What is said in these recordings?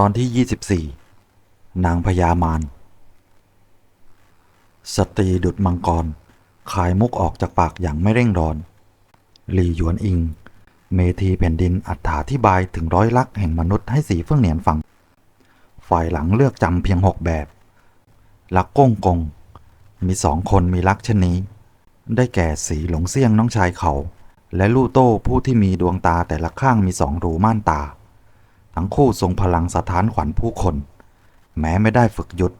ตอนที่ 24 นางพญามารสตรีดุดมังกร ขายมุกออกจากปากอย่างไม่เร่งร้อน หลีหยวนอิง เมทีแผ่นดินอัถาธิบายถึงร้อยลักษ์แห่งมนุษย์ให้สีเฟื่องเหนียนฟัง ฝ่ายหลังเลือกจำเพียงหกแบบ ลักก้งกง มีสองคนมีลักษ์เช่นนี้ ได้แก่สีหลงเซี่ยงน้องชายเขา และลู่โต้ผู้ที่มีดวงตาแต่ละข้างมีสองรูม่านตา ทั้งคู่ทรงพลังสถานขวัญผู้คน แม้ไม่ได้ฝึกยุทธ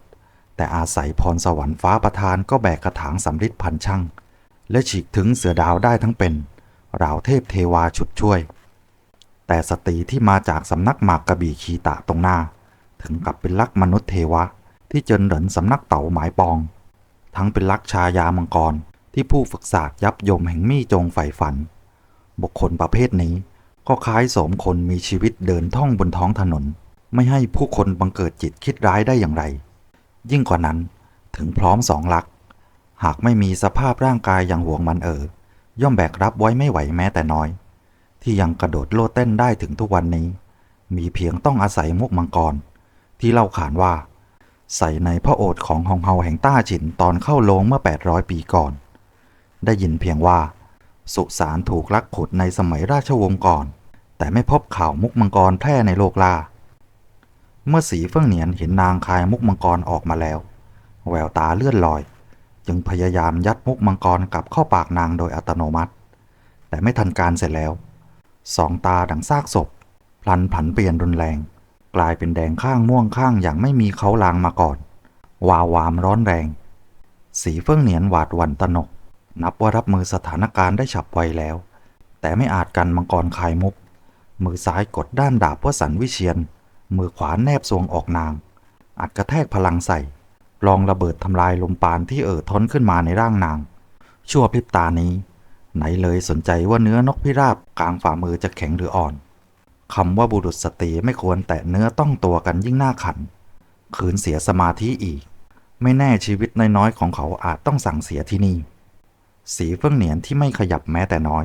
แต่อาศัยพรสวรรค์ฟ้าประทานก็แบกกระถางสำริดพันช่างและฉีกถึงเสือดาวได้ทั้งเป็นราวเทพเทวาฉุดช่วย แต่สตรีที่มาจากสำนักหมากกระบี่ขีตะตรงหน้า ถึงกับเป็นลักษณ์มนุษย์เทวะ ที่เจนเหรินสำนักเต่าหมายปอง ทั้งเป็นลักษชายามังกรที่ผู้ฝึกศาสตร์ยับยมแห่งมี่จงใฝ่ฝัน บุคคลประเภทนี้ ก็คล้ายสมคนมีชีวิตเดินท่องบนท้องถนน ไม่ให้ผู้คนบังเกิดจิตคิดร้ายได้อย่างไร ยิ่งกว่านั้นถึงพร้อมสองลัก หากไม่มีสภาพร่างกายอย่างห่วงมันเออ ย่อมแบกรับไว้ไม่ไหวแม้แต่น้อย ที่ยังกระโดดโลดเต้นได้ถึงทุกวันนี้ มีเพียงต้องอาศัยมุกมังกร ที่เล่าขานว่า ใส่ในพระโอษของฮองเฮาแห่งต้าฉินตอนเข้าโลงเมื่อ 800 ปีก่อน ได้ยินเพียงว่า สุสานถูกลักขุดในสมัยราชวงศ์ก่อน แต่ไม่พบข่าวมุกมังกรแพร่ในโลกล่า เมื่อสีเฟื่องเหนียนเห็นนางคายมุกมังกรออกมาแล้ว แววตาเลื่อนลอย จึงพยายามยัดมุกมังกรกลับเข้าปากนางโดยอัตโนมัติ แต่ไม่ทันการเสร็จแล้ว สองตาดังซากศพ พลันผันเปลี่ยนรุนแรง กลายเป็นแดงข้างม่วงข้างอย่างไม่มีเขาลางมาก่อน วาวามร้อนแรง สีเฟื่องเหนียนหวาดหวั่นตนก นับว่ารับมือสถานการณ์ได้ฉับไวแล้ว แต่ไม่อาจกันมังกรคายมุก มือซ้ายกดด้านดาบวสันวิเชียน มือขวาแนบสวงออกนาง อัดกระแทกพลังใส่ ลองระเบิดทำลายลมปานที่เอ่อท้นขึ้นมาในร่างนาง ชั่วพริบตานี้ ไหนเลยสนใจว่าเนื้อนกพิราบกลางฝ่ามือจะแข็งหรืออ่อนคำว่าบุรุษสตรีไม่ควรแตะเนื้อต้องตัวกันยิ่งน่าขันคืนเสียสมาธิอีก ไม่แน่ชีวิตน้อยๆของเขาอาจต้องสั่งเสียที่นี่ สีเฟื่องเหนียนที่ไม่ขยับแม้แต่น้อย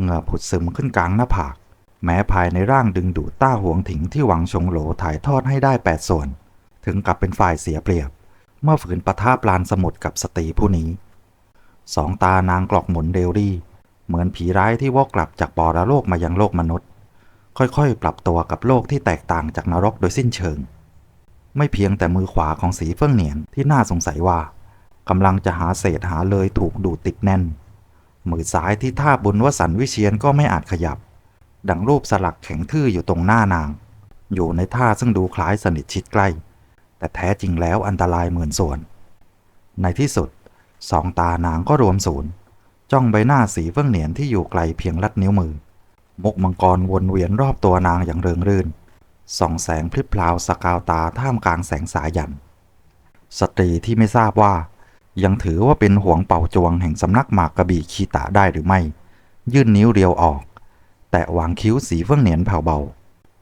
เหงื่อผุดซึมขึ้นกลางหน้าผาก แม้ภายในร่างดึงดูดต้าหวงถิงที่หวังชงโหลถ่ายทอดให้ได้แปดส่วน ถึงกับเป็นฝ่ายเสียเปรียบ เมื่อฝืนปะทะปลานสมุทรกับสตรีผู้นี้สองตานางกลอกหมุนเดลรี่ เหมือนผีร้ายที่วอกกลับจากปอระโลกมายังโลกมนุษย์ ค่อยๆ ปรับตัวกับโลกที่แตกต่างจากนรกโดยสิ้นเชิง ไม่เพียงแต่มือขวาของสีเฟื่องเหนียนที่น่าสงสัยว่ากำลังจะหาเศษหาเลยถูกดูดติดแน่น มือซ้ายที่ท่าบุญวสันวิเชียนก็ไม่อาจขยับ ดังรูปสลักแข็งทื่ออยู่ตรงหน้านาง อยู่ในท่าซึ่งดูคล้ายสนิทชิดใกล้ แต่แท้จริงแล้วอันตรายหมื่นส่วน ในที่สุดสองตานางก็รวมศูนย์ จ้องใบหน้าสีเฟื่องเหนียนที่อยู่ไกลเพียงลัดนิ้วมือ มุกมังกรวนเวียนรอบตัวนางอย่างเริงรื่นส่องแสงพลิบพลาวสกาวตาท่ามกลางแสงสายัน สตรีที่ไม่ทราบว่า ยังถือว่าเป็นห่วงเป่าจวงแห่งสำนักหมากกระบี่คีตะได้หรือไม่ ยื่นนิ้วเรียวออก แต่วางคิ้วสีเฟื่องเหนียนแผ่วเบา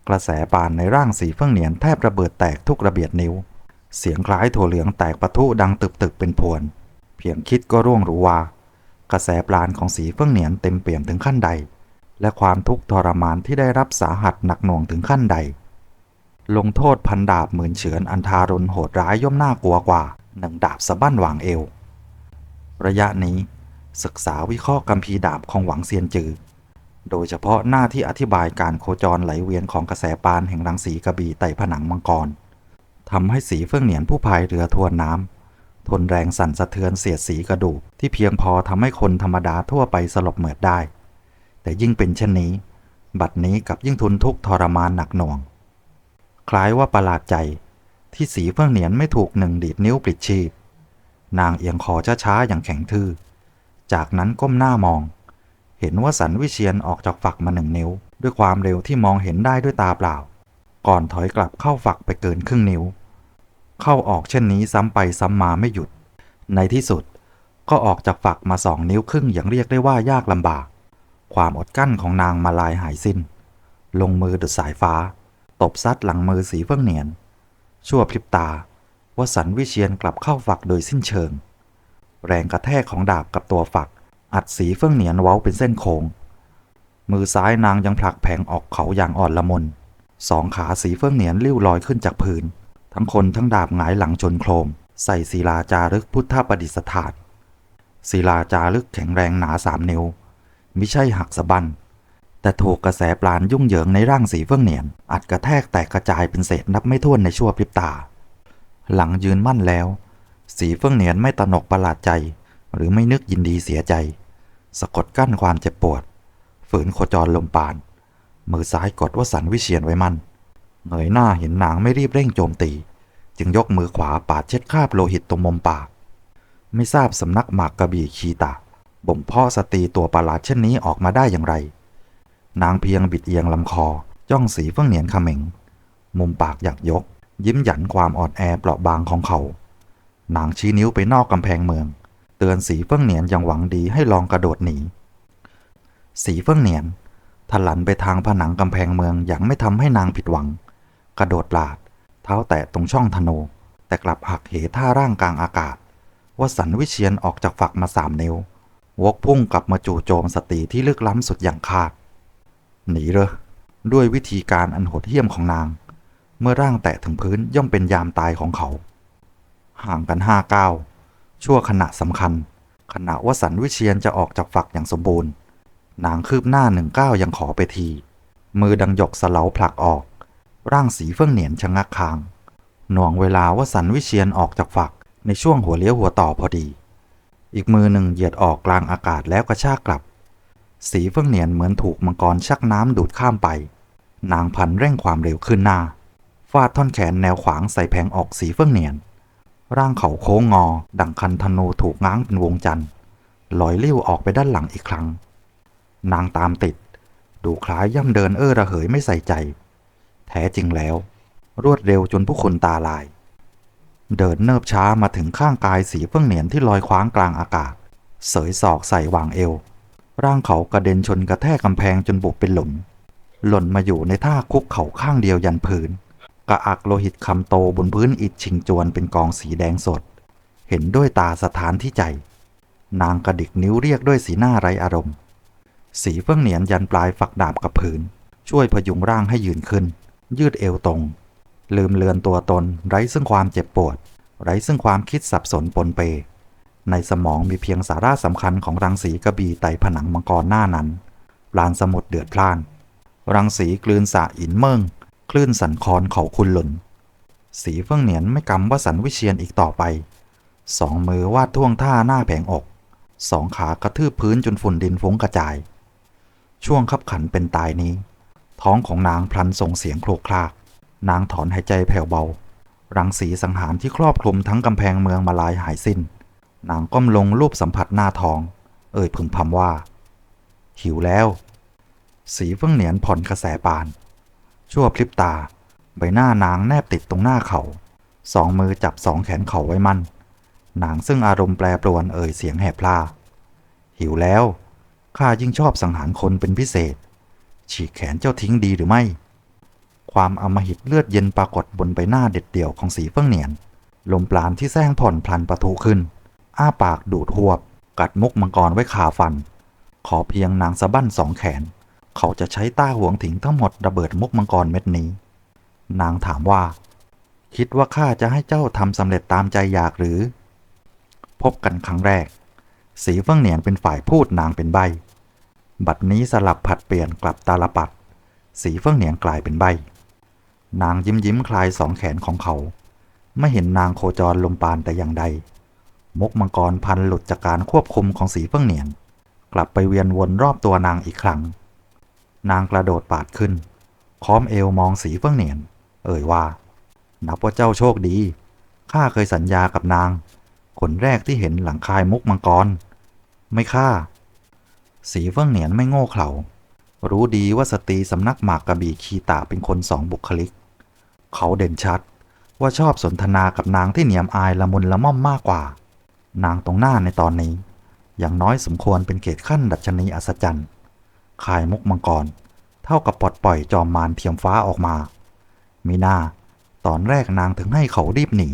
กระแสปานในร่างสีเฟื่องเหนียนแทบระเบิดแตกทุกระเบียดนิ้ว เสียงคล้ายถั่วเหลืองแตกปะทุดังตึบๆเป็นพวน เพียงคิดก็ร่วงรู้ว่า กระแสปราณของสีเฟื่องเหนียนเต็มเปี่ยมถึงขั้นใด และความทุกข์ทรมานที่ได้รับสาหัสหนักหน่วงถึงขั้นใด ลงโทษพันดาบหมื่นเฉือนอันทารุณโหดร้ายย่อมน่ากลัวกว่าหนึ่งดาบสะบั้นหวางเอว ระยะนี้ศึกษาวิเคราะห์กัมพีดาบของหวังเซียนจือ โดยเฉพาะหน้าที่อธิบายการโคจรไหลเวียนของกระแสปานแห่งรังสีกระบี่ไต่ผนังมังกรทำให้สีเฟื่องเหนียนผู้พายเรือทวนน้ำทนแรงสั่นสะเทือนเสียดสีกระดูกที่เพียงพอทำให้คนธรรมดาทั่วไปสลบเหมือดได้ แต่ยิ่งเป็นเช่นนี้ บัดนี้กับยิ่งทุนทุกข์ทรมานหนักหน่วง คล้ายว่าประหลาดใจที่สีเฟื่องเหนียนไม่ถูกหนึ่งดีดนิ้วปลิดชีพ นางเอียงคอช้าๆอย่างแข็งทื่อ จากนั้นก้มหน้ามอง เห็นว่าสันวิเชียนออกจากฝักมาหนึ่งนิ้ว ด้วยความเร็วที่มองเห็นได้ด้วยตาเปล่า ก่อนถอยกลับเข้าฝักไปเกินครึ่งนิ้ว เข้าออกเช่นนี้ซ้ำไปซ้ำมาไม่หยุด ในที่สุดก็ออกจากฝักมาสองนิ้วครึ่งอย่างเรียกได้ว่ายากลำบาก ความอดกั้นของนางมาลายหายสิ้น ลงมือดุดสายฟ้า ตบซัดหลังมือสีเฟื่องเหนียน ชั่วพริบตาว่าสันวิเชียนกลับเข้าฝักโดยสิ้นเชิง แรงกระแทกของดาบกับตัวฝัก อัดสีเฟื่องเหนียนเว้าเป็นเส้นโค้งมือซ้ายนางยังผลักแผงออกเขาอย่างอ่อนละมุนสองขาสีเฟื่องเหนียนลิ้วลอยขึ้นจากพื้น ทั้งคนทั้งดาบหงายหลังชนโครม ใส่ศิลาจารึกพุทธประดิษฐานศิลาจารึกแข็งแรงหนาสามนิ้วมิใช่หักสะบันแต่ถูกกระแสปราณยุ่งเหยิงในร่างสีเฟื่องเหนียน อัดกระแทกแตกกระจายเป็นเศษนับไม่ถ้วนในชั่วพริบตา หลังยืนมั่นแล้ว สีเฟื่องเหนียนไม่ตนกประหลาดใจ หรือไม่นึกยินดีเสียใจ สะกดกั้นความเจ็บปวด ฝืนโคจรลมปาน มือซ้ายกดวสันวิเชียนไว้มั่นเงยหน้าเห็นนางไม่รีบเร่งโจมตี จึงยกมือขวาปาดเช็ดคราบโลหิตตรงมุมปาก ไม่ทราบสำนักหมากกระบี่คีตะบ่มเพาะสตรีตัวประหลาดเช่นนี้ออกมาได้อย่างไร นางเพียงบิดเอียงลำคอ จ้องสีเฟื่องเหนียนขม็งมุมปากอยากยก ยิ้มหยันความอ่อนแอเปราะบางของเขา นางชี้นิ้วไปนอกกำแพงเมือง เตือนสีเฟื่องเหนียนอย่างหวังดีให้ลองกระโดดหนี สีเฟื่องเหนียนถลันไปทางผนังกำแพงเมืองอย่างไม่ทำให้นางผิดหวัง กระโดดปลาด เท้าแตะตรงช่องธนู แต่กลับหักเหท่าร่างกลางอากาศว่าสันวิเชียนออกจากฝักมาสามนิ้ว วกพุ่งกลับมาจู่โจมสตรีที่ลึกล้ำสุดอย่างคาด หนีเลยด้วยวิธีการอันโหดเหี้ยมของนาง เมื่อร่างแตะถึงพื้นย่อมเป็นยามตายของเขา ห่างกันห้าก้าว ชั่วขณะสำคัญ ขณะวสันวิเชียนจะออกจากฝักอย่างสมบูรณ์ นางคืบหน้าหนึ่งก้าวยังขอไปที มือดังหยกสเลาผลักออก ร่างสีเฟื่องเหนียนชะงักคาง หน่วงเวลาวสันวิเชียนออกจากฝักในช่วงหัวเลี้ยวหัวต่อพอดี อีกมือหนึ่งเหยียดออกกลางอากาศแล้วกระชากกลับ สีเฟื่องเหนียนเหมือนถูกมังกรชักน้ำดูดข้ามไป นางพันเร่งความเร็วขึ้นหน้า ฟาดท่อนแขนแนวขวางใส่แผงออกสีเฟื่องเหนียน ร่างเขาโค้งงอ ดังคันธนูถูกง้างเป็นวงจันทร์ลอยลิ้วออกไปด้านหลังอีกครั้ง นางตามติด ดูคล้ายย่ำเดินเอ้อระเหยไม่ใส่ใจ แท้จริงแล้ว รวดเร็วจนผู้คนตาลาย เดินเนิบช้ามาถึงข้างกายสีเฟื่องเหนียนที่ลอยคว้างกลางอากาศ เสยศอกใส่วางเอว ร่างเขากระเด็นชนกระแทกกำแพงจนบุบเป็นหลุม หล่นมาอยู่ในท่าคุกเข่าข้างเดียวยันพื้น กระอักโลหิตคำโตบนพื้นอิฐชิงจวนเป็นกองสีแดงสด เห็นด้วยตาสถานที่ใจ นางกระดิกนิ้วเรียกด้วยสีหน้าไรอารมณ์ สีเฟื่องเหนียนยันปลายฝักดาบกับพื้น ช่วยพยุงร่างให้ยืนขึ้น ยืดเอวตรง ลืมเลือนตัวตนไร้ซึ่งความเจ็บปวด ไร้ซึ่งความคิดสับสนปนเป ในสมองมีเพียงสาระสำคัญของรังสีกระบี่ไต่ผนังมังกรหน้านั้นลานสมุทรเดือดพล่าน รังสีกลืนสะอินเมิง คลื่นสันคอนเขาคุณหล่น สีเฟื่องเหนียนไม่กำว่าสันวิเชียนอีกต่อไป สองมือวาดท่วงท่าหน้าแผงอก สองขากระทืบพื้นจนฝุ่นดินฟุ้งกระจาย ช่วงขับขันเป็นตายนี้ ท้องของนางพลันส่งเสียงโครกคราก นางถอนหายใจแผ่วเบา รังสีสังหารที่ครอบคลุมทั้งกำแพงเมืองมาลายหายสิ้น นางก้มลงรูปสัมผัสหน้าท้อง เอ่ยพึมพำว่า หิวแล้ว สีเฟื่องเหนียนผ่อนกระแสปาน ชั่วพลิบตา ใบหน้านางแนบติดตรงหน้าเขา สองมือจับสองแขนเขาไว้มั่นนางซึ่งอารมณ์แปรปรวนเอ่ยเสียงแหบพลา หิวแล้ว ข้ายิ่งชอบสังหารคนเป็นพิเศษ ฉีกแขนเจ้าทิ้งดีหรือไม่ ความอมหิตเลือดเย็นปรากฏบนใบหน้าเด็ดเดี่ยวของสีเฟื่องเหนียน ลมปราณที่แซงผ่อนพลันประทุขึ้น อ้าปากดูดหวบ กัดมุกมังกรไว้คาฟัน ขอเพียงนางสะบั้นสองแขน เขาจะใช้ต้าหวงถิงทั้งหมดระเบิดมุกมังกรเม็ดนี้ นางถามว่า คิดว่าข้าจะให้เจ้าทำสำเร็จตามใจอยากหรือ พบกันครั้งแรก สีเฟื่องเหนียนเป็นฝ่ายพูดนางเป็นใบ บัดนี้สลับผัดเปลี่ยนกลับตาลปัด สีเฟื่องเหนียนกลายเป็นใบ นางยิ้มยิ้มคลายสองแขนของเขา ไม่เห็นนางโคจรลมปานแต่อย่างใด มุกมังกรพันหลุดจากการควบคุมของสีเฟื่องเหนียน กลับไปเวียนวนรอบตัวนางอีกครั้ง นางกระโดดปาดขึ้น ค้อมเอวมองสีเฟื่องเหนียน เอ่ยว่า นับว่าเจ้าโชคดี ข้าเคยสัญญากับนาง คนแรกที่เห็นหลังคายมุกมังกร ไม่ฆ่า สีเฟื่องเหนียนไม่โง่เขลา รู้ดีว่าสตรีสำนักหมากกระบี่คีตาเป็นคนสองบุคลิก เขาเด่นชัดว่าชอบสนทนากับนางที่เหนียมอายละมุนละม่อมมากกว่า นางตรงหน้าในตอนนี้ อย่างน้อยสมควรเป็นเกตขั้นดัชนีอัศจรรย์ คายมุกมังกร เท่ากับปลดปล่อยจอมมารเทียมฟ้าออกมา มีหน้า ตอนแรกนางถึงให้เขารีบหนี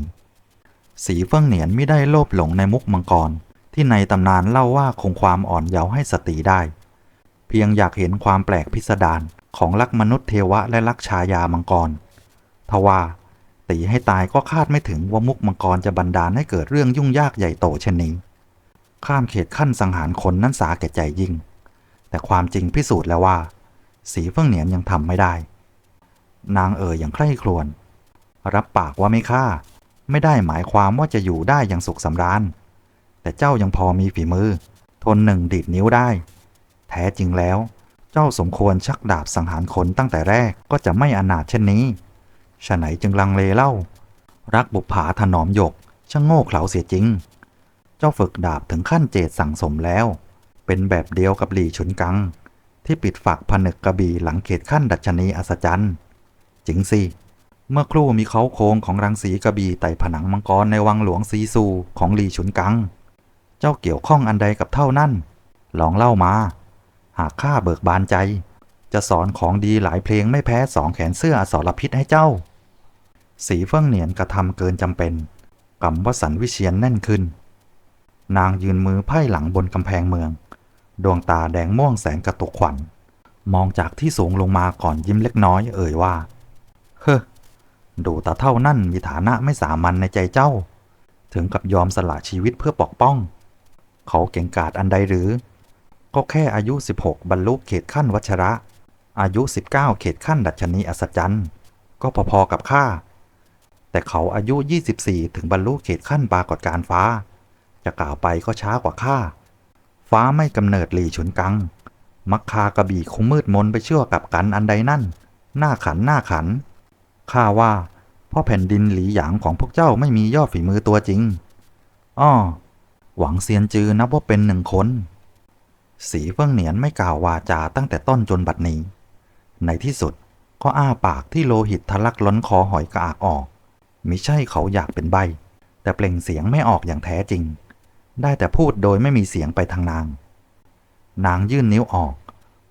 สีเฟื่องเหนียนไม่ได้โลภหลงในมุกมังกร ที่ในตำนานเล่าว่าคงความอ่อนเยาว์ให้สตรีได้ เพียงอยากเห็นความแปลกพิสดารของลักมนุษย์เทวะและลักชายามังกร ทว่าตีให้ตายก็คาดไม่ถึงว่ามุกมังกรจะบันดาลให้เกิดเรื่องยุ่งยากใหญ่โตเช่นนี้ ข้ามเขตขั้นสังหารคนนั้นสาแก่ใจยิ่ง แต่ความจริงพิสูจน์แล้วว่า สีเฟื่องเหนียนยังทำไม่ได้ นางเอ่ยอย่างใคร่ครวญรับปากว่าไม่ฆ่า ไม่ได้หมายความว่าจะอยู่ได้อย่างสุขสำราญ แต่เจ้ายังพอมีฝีมือ ทนหนึ่งดีดนิ้วได้ แท้จริงแล้ว เจ้าสมควรชักดาบสังหารคนตั้งแต่แรกก็จะไม่อนาถเช่นนี้ฉะไหนจึงลังเลเล่า รักบุปผาถนอมหยกช่างโง่เขลาเสียจริง เจ้าฝึกดาบถึงขั้นเจตสั่งสมแล้ว เป็นแบบเดียวกับหลี่ฉุนกัง ที่ปิดฝักผนึกกระบี่หลังเขตขั้นดัชนีอัศจรรย์จริงสิเมื่อครู่มีเขาโครงของรังสีกระบี่ไต่ผนังมังกรในวังหลวงซีซูของหลี่ฉุนกัง เจ้าเกี่ยวข้องอันใดกับเท่านั้นลองเล่ามา หากข้าเบิกบานใจ จะสอนของดีหลายเพลงไม่แพ้สองแขนเสื้ออสรพิษให้เจ้า สีเฟื่องเหนียนกระทำเกินจำเป็นกำวสันวิเชียนแน่นขึ้น นางยืนมือไพ่หลังบนกำแพงเมือง ดวงตาแดงม่วงแสงกระตุกขวัญ มองจากที่สูงลงมาก่อนยิ้มเล็กน้อยเอ่ยว่า เฮ้อดูตาเท่านั่นมีฐานะไม่สามัญในใจเจ้า ถึงกับยอมสละชีวิตเพื่อปกป้อง เขาเก่งกาจอันใดหรือ ก็แค่อายุ 16 บรรลุเขตขั้นวัชระ อายุ 19 เขตขั้นดัชนีอัศจรรย์ ก็พอๆกับข้าแต่เขาอายุ 24 ถึงบรรลุเขตขั้นปรากฏการฟ้า จะกล่าวไปก็ช้ากว่าข้า ฟ้าไม่กำเนิดหลีฉุนกัง มักคากระบี่คงมืดมนไปเชื่อกับกันอันใดนั่น หน้าขันหน้าขัน ข้าว่าพ่อแผ่นดินหลีหยางของพวกเจ้าไม่มียอดฝีมือตัวจริง อ้อ หวังเซียนจือนับว่าเป็นหนึ่งคน สีเฟิ่งเหนียนไม่กล่าววาจาตั้งแต่ต้นจนบัดนี้ ในที่สุดก็อ้าปากที่โลหิตทะลักล้นคอหอยกระอากออกมิใช่เขาอยากเป็นใบ แต่เปล่งเสียงไม่ออกอย่างแท้จริง ได้แต่พูดโดยไม่มีเสียงไปทางนาง นางยื่นนิ้วออก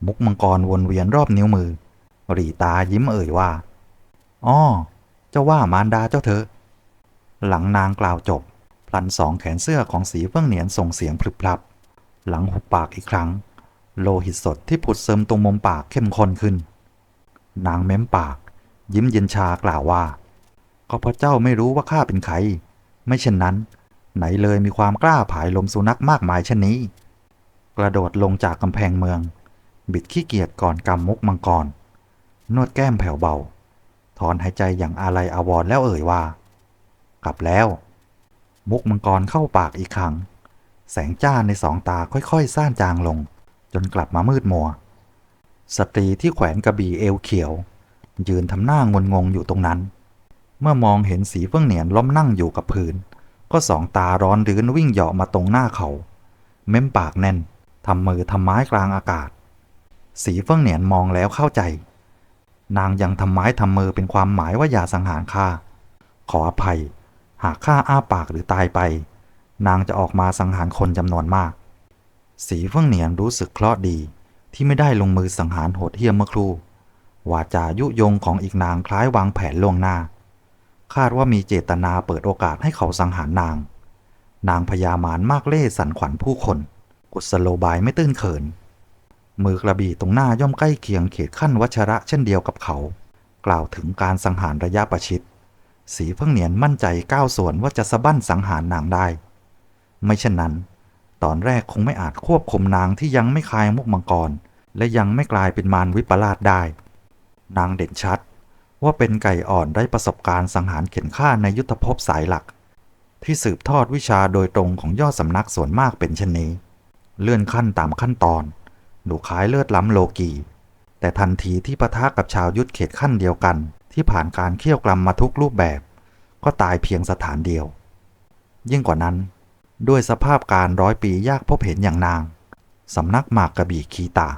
มุกมังกรวนเวียนรอบนิ้วมือ หรีตายิ้มเอ่ยว่าอ้อเจ้าว่ามารดาเจ้าเถอะ หลังนางกล่าวจบ พลันสองแขนเสื้อของสีเฟื่องเหนียนส่งเสียงพลึบพลับ หลังหุบปากอีกครั้ง โลหิตสดที่ผุดเซิมตรงมุมปากเข้มข้นขึ้น นางเม้มปาก ยิ้มเย็นชากล่าวว่า ก็เพราะเจ้าไม่รู้ว่าข้าเป็นใคร ไม่เช่นนั้น ไหนเลยมีความกล้าผายลมสุนัขมากมายเช่นนี้ กระโดดลงจากกำแพงเมือง บิดขี้เกียจก่อนกำมุกมังกร นวดแก้มแผ่วเบา ถอนหายใจอย่างอาลัยอาวรแล้วเอ่ยว่า กลับแล้ว มุกมังกรเข้าปากอีกครั้ง แสงจ้าในสองตาค่อยๆซ่านจางลง จนกลับมามืดมัว สตรีที่แขวนกระบี่เอวเขียว ยืนทำหน้างนงงอยู่ตรงนั้น เมื่อมองเห็นสีเฟื่องเหนียนล้มนั่งอยู่กับพื้น ก็สองตาร้อนรื้นวิ่งเหาะมาตรงหน้าเขา เม้มปากแน่นทำมือทำไม้กลางอากาศ สีเฟื่องเหนียนมองแล้วเข้าใจ นางยังทำไม้ทำมือเป็นความหมายว่าอย่าสังหารข้าขออภัย หากข้าอ้าปากหรือตายไป นางจะออกมาสังหารคนจำนวนมาก สีเฟื่องเหนียนรู้สึกเคราะห์ดีที่ไม่ได้ลงมือสังหารโหดเหี้ยมเมื่อครู่วาจายุยงของอีกนางคล้ายวางแผนล่วงหน้า คาดว่ามีเจตนาเปิดโอกาสให้เขาสังหารนาง นางพญามารมากเล่สันขวัญผู้คน กุศโลบายไม่ตื้นเขิน มือกระบี่ตรงหน้าย่อมใกล้เคียงเขตขั้นวัชระเช่นเดียวกับเขา กล่าวถึงการสังหารระยะประชิด สีเพิ่งเหนียนมั่นใจก้าวส่วนว่าจะสะบั้นสังหารนางได้ ไม่เช่นนั้น ตอนแรกคงไม่อาจควบคุมนางที่ยังไม่คลายมุกมังกร และยังไม่กลายเป็นมารวิปลาสได้ นางเด่นชัด ว่าเป็นไก่อ่อนได้ประสบการณ์สังหารเข็นฆ่าในยุทธภพสายหลัก ที่สืบทอดวิชาโดยตรงของยอดสำนักส่วนมากเป็นเช่นนี้ เลื่อนขั้นตามขั้นตอน ดูคล้ายเลือดล้ำโลกี แต่ทันทีที่ปะทะกับชาวยุทธเขตขั้นเดียวกัน ที่ผ่านการเคี่ยวกลัมมาทุกรูปแบบ ก็ตายเพียงสถานเดียว ยิ่งกว่านั้น ด้วยสภาพการร้อยปียากพบเห็นอย่างนางสำนักหมากกระบี่คีตา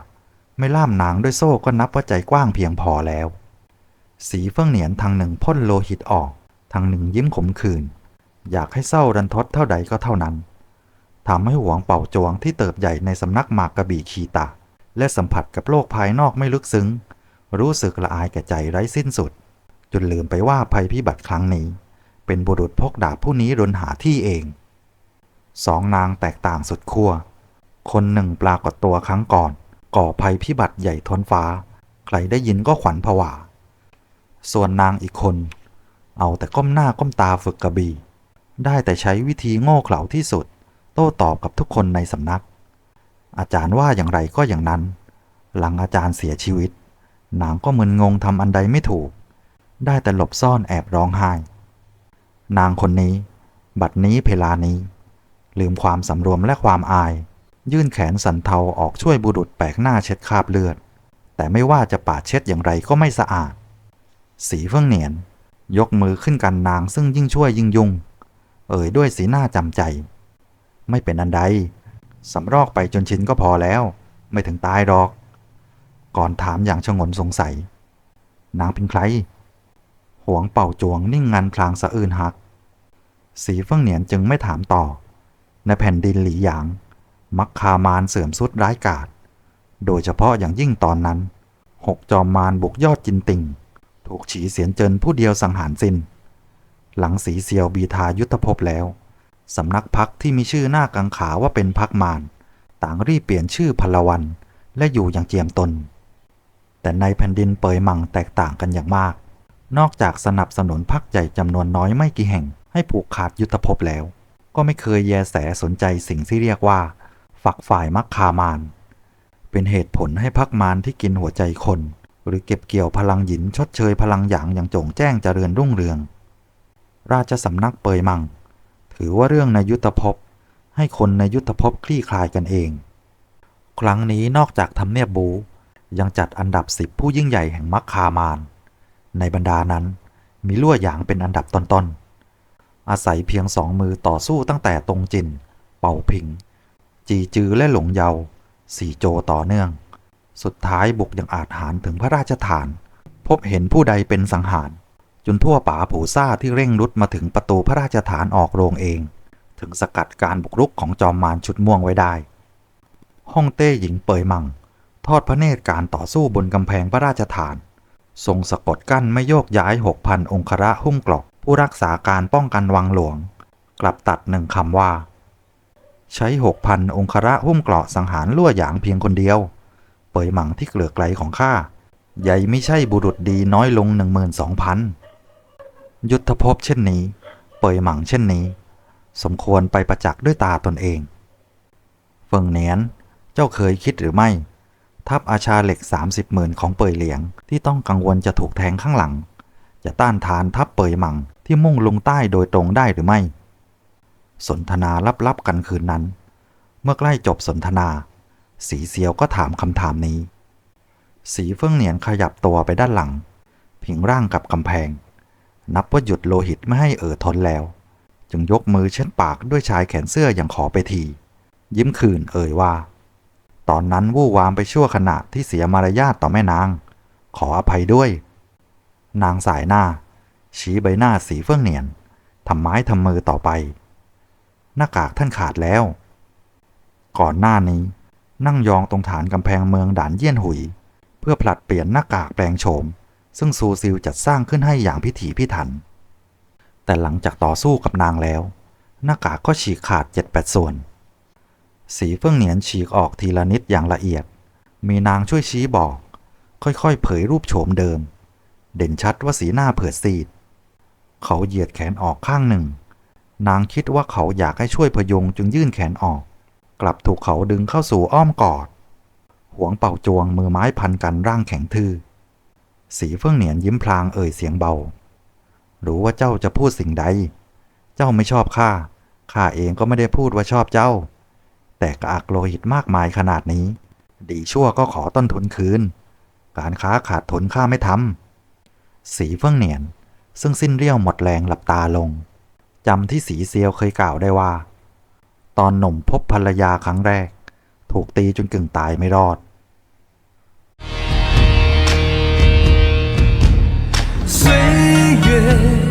ไม่ล่ามนางด้วยโซ่ก็นับว่าใจกว้างเพียงพอแล้ว สีเฟื่องเหนียนทางหนึ่งพ่นโลหิตออกทางหนึ่งยิ้มขมขื่นอยากให้เศร้าดันทดเท่าใดก็เท่านั้นทำให้หวงเป่าจวงที่เติบใหญ่ในสำนักหมากกระบี่คีตาและสัมผัสกับโลกภายนอกไม่ลึกซึ้ง รู้สึกละอายแก่ใจไร้สิ้นสุด จนลืมไปว่าภัยพิบัติครั้งนี้ เป็นบุรุษพกดาบผู้นี้รนหาที่เอง สองนางแตกต่างสุดขั้ว คนหนึ่งปรากฏตัวครั้งก่อน ก่อภัยพิบัติใหญ่ทนฟ้า ใครได้ยินก็ขวัญผวา ส่วนนางอีกคน เอาแต่ก้มหน้าก้มตาฝึกกระบี่ ได้แต่ใช้วิธีโง่เขลาที่สุด โต้ตอบกับทุกคนในสำนัก อาจารย์ว่าอย่างไรก็อย่างนั้น หลังอาจารย์เสียชีวิต นางก็มึนงงทำอันใดไม่ถูก ได้แต่หลบซ่อนแอบร้องไห้ นางคนนี้ บัดนี้เพลานี้ ลืมความสำรวมและความอาย ยื่นแขนสันเทาออกช่วยบุรุษแปลกหน้าเช็ดคราบเลือด แต่ไม่ว่าจะปาดเช็ดอย่างไรก็ไม่สะอาด สีเฟื่องเหนียน ยกมือขึ้นกันนางซึ่งยิ่งช่วยยิ่งยุ่ง เอ่ยด้วยสีหน้าจำใจ ไม่เป็นอันใดสำรอกไปจนชินก็พอแล้ว ไม่ถึงตายหรอก ก่อนถามอย่างชงนสงสัย นางเป็นใครหวงเป่าจวงนิ่งงันพลางสะอื้นหัก สีเฟื่องเหนียนจึงไม่ถามต่อ ในแผ่นดินหลีหยาง มักคามารเสื่อมสุดร้ายกาจโดยเฉพาะอย่างยิ่งตอนนั้น หกจอมมารบุกยอดจินติง ถูกฉีเสียนเจินผู้เดียวสังหารสิน้น หลังสีเซียวบีทายุทธภพแล้ว สำนักพักที่มีชื่อหน้ากังขาว่าเป็นพักมารต่างรีบเปลี่ยนชื่อพลวันและอยู่อย่างเจียมตน แต่ในแผ่นดินเปยมังแตกต่างกันอย่างมาก นอกจากสนับสนุนพักใหญ่จำนวนน้อยไม่กี่แห่ง ให้ผูกขาดยุทธภพแล้ว ก็ไม่เคยแยแสสนใจสิ่งที่เรียกว่า ฝักฝ่ายมักคามาน เป็นเหตุผลให้พักมารที่กินหัวใจคน หรือเก็บเกี่ยวพลังหยินชดเชยพลังหยางอย่างโจ่งแจ้งเจริญรุ่งเรือง ราชสำนักเปยมัง ถือว่าเรื่องในยุทธภพให้คนในยุทธภพคลี่คลายกันเอง ครั้งนี้นอกจากทำเนียบบู ยังจัดอันดับสิบผู้ยิ่งใหญ่แห่งมักคามาน ในบรรดานั้นมีลั่วหยางเป็นอันดับต้นๆ อาศัยเพียงสองมือต่อสู้ตั้งแต่ตรงจิน เป่าพิง จีจือและหลงเยาสี่โจต่อเนื่อง สุดท้ายบุกอย่างอาจหารถึงพระราชฐาน พบเห็นผู้ใดเป็นสังหาร จนทั่วป่าผูซ่าที่เร่งรุดมาถึงประตูพระราชฐานออกโรงเอง ถึงสกัดการบุกรุกของจอมมารชุดม่วงไว้ได้ฮ่องเต้หญิงเปยมัง ทอดพระเนตรการต่อสู้บนกำแพงพระราชฐาน ทรงสะกดกั้นไม่โยกย้ายหกพันองคระหุ้มกรอกผู้รักษาการป้องกันวังหลวง กลับตัดหนึ่งคำว่า ใช้หกพันองคระหุ้มกราะสังหารลั่วหยางเพียงคนเดียว เปยหมังที่เกลือไกลของข้าใหญ่ไม่ใช่บุรุษดีน้อยลงหนึ่งหมื่นสองพันยุทธภพเช่นนี้ เปยหมังเช่นนี้ สมควรไปประจักษ์ด้วยตาตนเองเฟิงเนียนเจ้าเคยคิดหรือไม่ทัพอาชาเหล็ก 30หมื่นของเปยเหลียงที่ต้องกังวลจะถูกแทงข้างหลัง จะต้านทานทัพเปยหมังที่มุ่งลงใต้โดยตรงได้หรือไม่ สนทนาลับๆกันคืนนั้น เมื่อใกล้จบสนทนา สีเซียวก็ถามคำถามนี้ สีเฟื่องเหนียนขยับตัวไปด้านหลังพิงร่างกับกำแพง นับว่าหยุดโลหิตไม่ให้เอ่อทนแล้ว จึงยกมือเช็ดปากด้วยชายแขนเสื้ออย่างขอไปที ยิ้มคืนเอ่ยว่า ตอนนั้นวู่วามไปชั่วขณะที่เสียมารยาทต่อแม่นาง ขออภัยด้วย นางสายหน้า ชี้ใบหน้าสีเฟื่องเหนียนทำไม้ทำมือต่อไป หน้ากากท่านขาดแล้ว ก่อนหน้านี้ นั่งยองตรงฐานกำแพงเมืองด่านเยี่ยนหุย เพื่อผลัดเปลี่ยนหน้ากากแปลงโฉม ซึ่งซูซิลจัดสร้างขึ้นให้อย่างพิถีพิถัน แต่หลังจากต่อสู้กับนางแล้ว หน้ากากก็ฉีกขาดเจ็ดแปดส่วน สีเฟื่องเหนียนฉีกออกทีละนิดอย่างละเอียด มีนางช่วยชี้บอก ค่อยๆ เผยรูปโฉมเดิม เด่นชัดว่าสีหน้าเผือดซีด เขาเหยียดแขนออกข้างหนึ่ง นางคิดว่าเขาอยากให้ช่วยพยุงจึงยื่นแขนออก กลับถูกเขาดึงเข้าสู่อ้อมกอด หวงเป่าจวงมือไม้พันกันร่างแข็งทื่อ สีเฟื่องเหนียนยิ้มพลางเอ่ยเสียงเบา รู้ว่าเจ้าจะพูดสิ่งใด เจ้าไม่ชอบข้า ข้าเองก็ไม่ได้พูดว่าชอบเจ้า แต่กระอักโลหิตมากมายขนาดนี้ ดีชั่วก็ขอต้นทุนคืน การค้าขาดทุนข้าไม่ทำ สีเฟื่องเหนียนซึ่งสิ้นเรี่ยวหมดแรงหลับตาลงจำที่สีเซียวเคยกล่าวได้ว่า ตอนหนุ่มพบภรรยาครั้งแรก ถูกตีจนกึ่งตายไม่รอด岁月